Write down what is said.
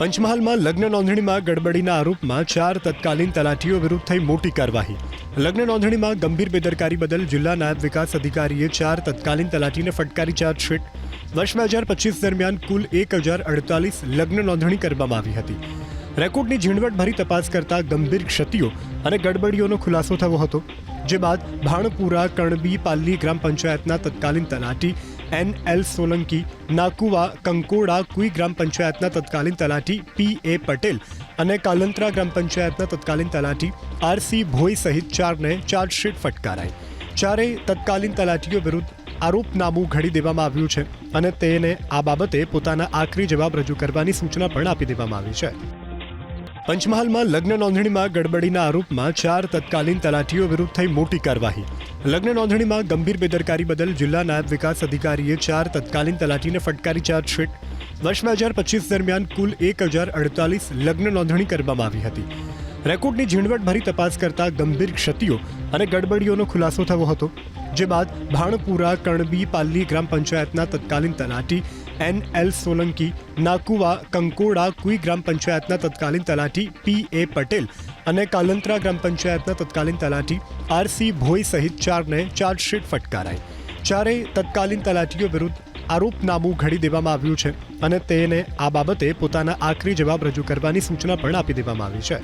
પંચમહાલમાં લગ્ન નોંધણીમાં ગડબડીના આરોપમાં ચાર તત્કાલીન તલાટીઓ વિરુદ્ધ થઈ મોટી કાર્યવાહી. લગ્ન નોંધણીમાં ગંભીર બેદરકારી બદલ જિલ્લા નાયબ વિકાસ અધિકારીએ ચાર તત્કાલીન તલાટીને ફટકારી ચાર્જશીટ વર્ષ બે હજાર પચીસ દરમિયાન કુલ એક હજાર અડતાલીસ લગ્ન નોંધણી કરવામાં આવી હતી. રેકોર્ડની ઝીણવટભરી તપાસ કરતા ગંભીર ક્ષતિઓ અને ગડબડીઓનો ખુલાસો થયો હતો. જે બાદ ભાણપુરા, કણબી, પાલ્લી ગ્રામ પંચાયતના તત્કાલીન તલાટી એન એલ સોલંકી, નાકુવા, કંકોડા કુઈ ગ્રામ પંચાયતના તત્કાલીન તલાટી પી એ પટેલ અને કાલંત્રા ગ્રામ પંચાયતના તત્કાલીન તલાટી આર સી ભોઈ સહિત ચારને ચાર્જશીટ ફટકારાઈ. ચારેય તત્કાલીન તલાટીઓ વિરુદ્ધ આરોપનામું ઘડી દેવામાં આવ્યું છે અને તેને આ બાબતે પોતાના આખરી જવાબ રજૂ કરવાની સૂચના પણ આપી દેવામાં આવી છે. પંચમહાલમાં લગ્ન નોંધણીમાં ગડબડીના આરોપમાં ચાર તત્કાલીન તલાટીઓ વિરુદ્ધ થઈ મોટી કાર્યવાહી. લગ્ન નોંધણીમાં ગંભીર બેદરકારી બદલ જિલ્લા નાયબ વિકાસ અધિકારીએ ચાર તત્કાલીન તલાટીને ફટકારી ચાર્જશીટ વર્ષ બે હજાર પચીસ દરમિયાન કુલ એક હજાર અડતાલીસ લગ્ન નોંધણી કરવામાં આવી હતી. રેકોર્ડની ઝીણવટભરી તપાસ કરતા ગંભીર ક્ષતિઓ અને ગડબડીઓનો ખુલાસો થયો હતો. જે બાદ ભાણપુરા, કણબી, પાલ્લી ગ્રામ પંચાયતના તત્કાલીન તલાટી એન એલ સોલંકી, નાકુવા, કંકોડા કુઈ ગ્રામ પંચાયતના તત્કાલીન તલાટી પી એ પટેલ અને કાલંત્રા ગ્રામ પંચાયતના તત્કાલીન તલાટી આર સી ભોઈ સહિત ચારને ચાર્જશીટ ફટકારાઈ. ચારેય તત્કાલીન તલાટીઓ વિરુદ્ધ આરોપનામું ઘડી દેવામાં આવ્યું છે અને તેને આ બાબતે પોતાના આખરી જવાબ રજૂ કરવાની સૂચના પણ આપી દેવામાં આવી છે.